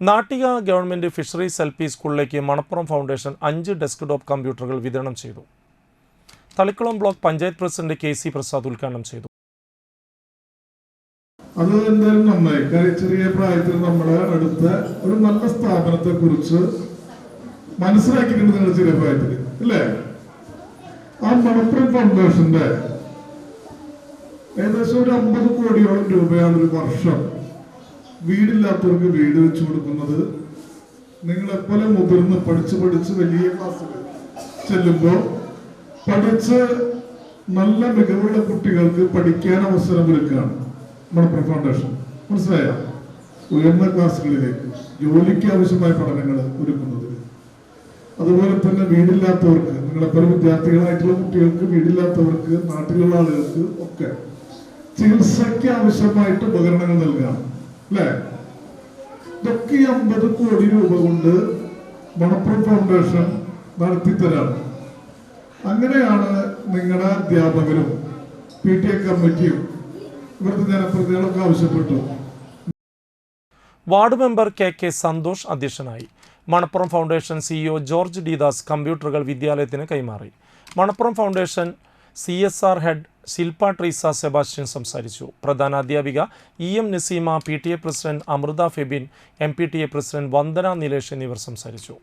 Nattika government fisheries L P സ്കൂളിലേക്ക് Manappuram foundation അഞ്ച് desktop കമ്പ്യൂട്ടറുകൾ വിതരണം ചെയ്തു. Thalikulam block panchayat president K C Prasad ഉദ്ഘാടനം ചെയ്തു. അത് എന്തായാലും നന്നായി ചെറിയ പ്രായത്തിൽ നമ്മളെ അടുത്ത ഒരു നല്ല സ്ഥാപനത്തെ കുറിച്ച് മനസ്സിലാക്കിയിട്ടുണ്ട് ചെറിയ പ്രായത്തിൽ അല്ലേ ആ മണപ്പുറം ഫൗണ്ടേഷന്റെ ഏകദേശം ഒരു അമ്പത് കോടിയോളം രൂപയാണ് ഒരു വർഷം വീടില്ലാത്തവർക്ക് വീട് വെച്ചു കൊടുക്കുന്നത് നിങ്ങളെപ്പോലെ മുതിർന്ന് പഠിച്ച് പഠിച്ച് വലിയ ക്ലാസ്സിൽ ചെല്ലുമ്പോൾ പഠിച്ച് നല്ല മികവുള്ള കുട്ടികൾക്ക് പഠിക്കാൻ അവസരം ഒരുക്കുകയാണ് മണപ്പുറം ഫൗണ്ടേഷൻ. മനസ്സിലായോ? ഉയർന്ന ക്ലാസ്സുകളിലേക്ക് ജോലിക്ക് ആവശ്യമായ പഠനങ്ങൾ ഒരുക്കുന്നത് അതുപോലെ തന്നെ വീടില്ലാത്തവർക്ക് നിങ്ങളെപ്പോലെ വിദ്യാർത്ഥികളായിട്ടുള്ള കുട്ടികൾക്ക് വീടില്ലാത്തവർക്ക് നാട്ടിലുള്ള ആളുകൾക്ക് ഒക്കെ ചികിത്സയ്ക്ക് ആവശ്യമായിട്ട് ഉപകരണങ്ങൾ നൽകുകയാണ്. അല്ലേ ഇതൊക്കെ അമ്പത് കോടി രൂപ കൊണ്ട് മണപ്പുറം ഫൗണ്ടേഷൻ നടത്തിത്തരാണ് അങ്ങനെയാണ് നിങ്ങളുടെ അധ്യാപകരും പി ടി എ കമ്മിറ്റിയും ഇവിടുത്തെ ജനപ്രതിനിധികളൊക്കെ ആവശ്യപ്പെട്ടു ward member K K Santhosh അധ്യക്ഷനായി. മണപ്പുറം ഫൗണ്ടേഷൻ സിഇഒ ജോർജ് ഡിദാസ് കമ്പ്യൂട്ടറുകൾ വിദ്യാലയത്തിന് കൈമാറി. Manappuram foundation C S R head Shilpa Treesa Sebastian സംസാരിച്ചു. പ്രധാന അധ്യാപിക E M Naseema P T A president Amritha Febin M P T A president Vandana Nilesh എന്നിവർ സംസാരിച്ചു.